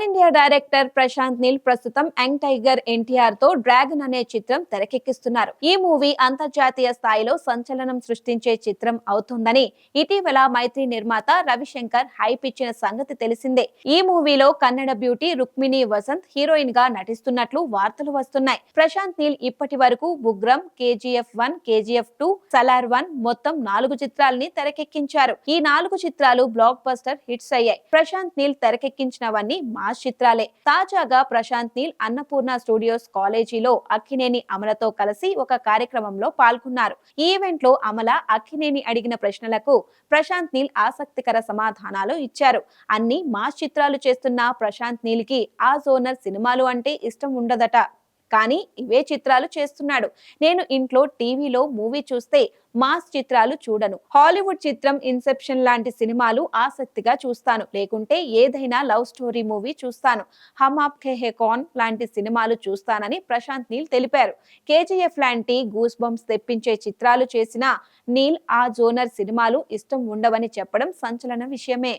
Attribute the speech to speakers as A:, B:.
A: Pan India director Prashanth Neel ప్రస్తుతం young tiger ఎన్టీఆర్తో dragon అనే చిత్రం తెరకెక్కిస్తున్నారు. ఈ మూవీ అంతర్జాతీయ స్థాయిలో సంచలనం సృష్టించే చిత్రం అవుతుందని ఇటీవల మైత్రి నిర్మాత రవిశంకర్ హైప్ ఇచ్చిన సంగతి తెలిసిందే. ఈ మూవీలో కన్నడ బ్యూటీ రుక్మిణి వసంత్ హీరోయిన్గా నటిస్తున్నట్లు వార్తలు వస్తున్నాయి. ప్రశాంత్ నీల్ ఇప్పటి వరకు Ugramm KGF one KGF two Salaar one మొత్తం నాలుగు చిత్రాలని తెరకెక్కించారు. ఈ నాలుగు చిత్రాలు బ్లాక్ బస్టర్ హిట్స్ అయ్యాయి. ప్రశాంత్ నీల్ తెరకెక్కించినవన్నీ మాస్ చిత్రాలే. తాజాగా ప్రశాంత్ నీల్ అన్నపూర్ణ స్టూడియోస్ కాలేజీలో అక్కినేని అమలతో కలిసి ఒక కార్యక్రమంలో పాల్గొన్నారు. ఈ ఈవెంట్లో అమల అక్కినేని అడిగిన ప్రశ్నలకు ప్రశాంత్ నీల్ ఆసక్తికర సమాధానాలు ఇచ్చారు. అన్ని మాస్ చిత్రాలు చేస్తున్న ప్రశాంత్ నీల్కి ఆ జోనర్ సినిమాలు అంటే ఇష్టం ఉండదట. కానీ ఇవే చిత్రాలు చేస్తున్నాడు. నేను ఇంట్లో టీవీలో మూవీ చూస్తే మాస్ చిత్రాలు చూడను. హాలీవుడ్ చిత్రం ఇన్సెప్షన్ లాంటి సినిమాలు ఆసక్తిగా చూస్తాను. లేకుంటే ఏదైనా లవ్ స్టోరీ మూవీ చూస్తాను. హమ్ ఆప్ కే హే కాన్ లాంటి సినిమాలు చూస్తానని ప్రశాంత్ నీల్ తెలిపారు. కేజీఎఫ్ లాంటి గూస్ బంప్స్ తెప్పించే చిత్రాలు చేసిన నీల్ ఆ జోనర్ సినిమాలు ఇష్టం ఉండవని చెప్పడం సంచలన విషయమే.